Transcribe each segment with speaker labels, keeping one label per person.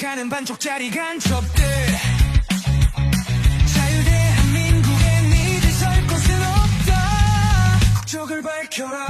Speaker 1: 반복하는 반쪽짜리 간첩들. 자유대한민국에 니들 설 곳은 없다. 국적을 밝혀라.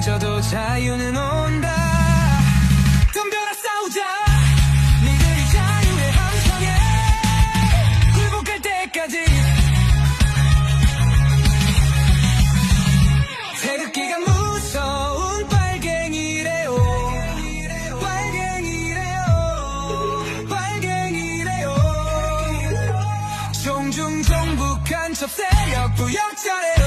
Speaker 1: 잊어도 자유는 온다. 덤벼라 싸우자. 니들이 자유의 함성에 굴복할 때까지. 태극기가 무서운 빨갱이래요. 빨갱이래요. 빨갱이래요. 종중 종북한 첩세력 부역자래